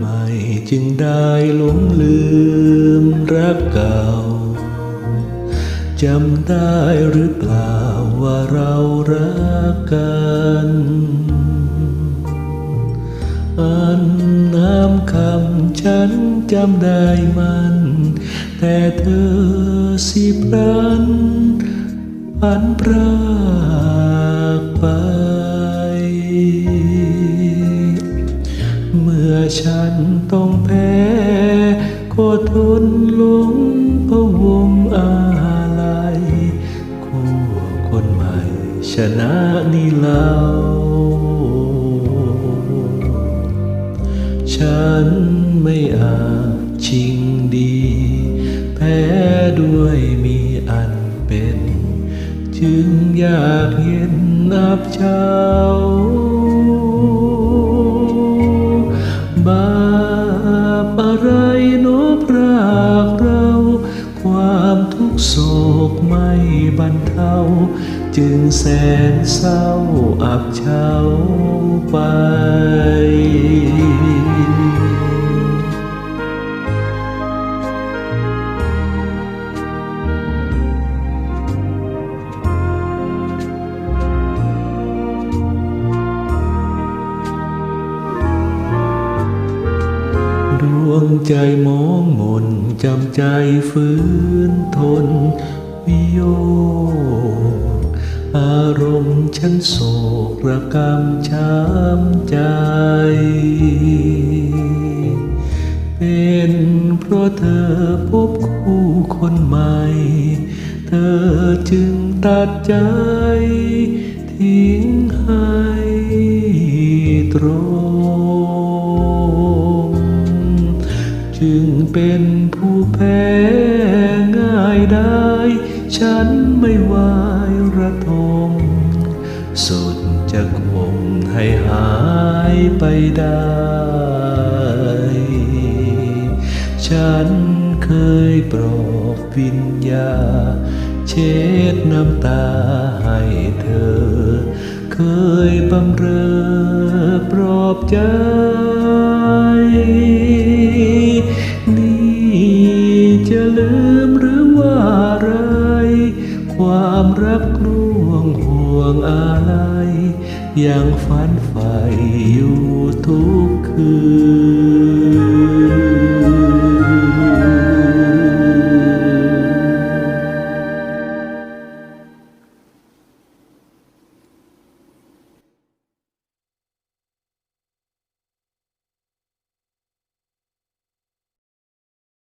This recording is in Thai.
ใหม่จึงได้หลงลืมรักเก่าจำได้หรือเปล่าว่าเรารักกัน อันน้ำคำฉันจำได้มัน แต่เธอสิพรันพันพรากไป ฉันต้องแพ้ก็ทนลงพะวงอาลัยคู่คนใหม่ชนะนี่เล่าฉันไม่อาจชิงดี แพ้ด้วยมีอันเป็น จึงอยากเห็นนับเช้า จึงแสนเศร้าอับเฉาไป ดวงใจมองมนจำใจฟื้นทนวิโย อารมณ์ฉันโศกระกำช้ำใจ เป็นเพราะเธอพบคู่คนใหม่ เธอจึงตัดใจ ทิ้งให้ตรง จึงเป็น ฉันไม่วายระทมสุดจะคงให้หายไปได้ ฉันเคยปลอบวิญญา เช็ดน้ำตาให้เธอ เคยบำเรอปลอบใจ ร่วงห่วงอะไรยังฝันใฝ่อยู่ทุกคืน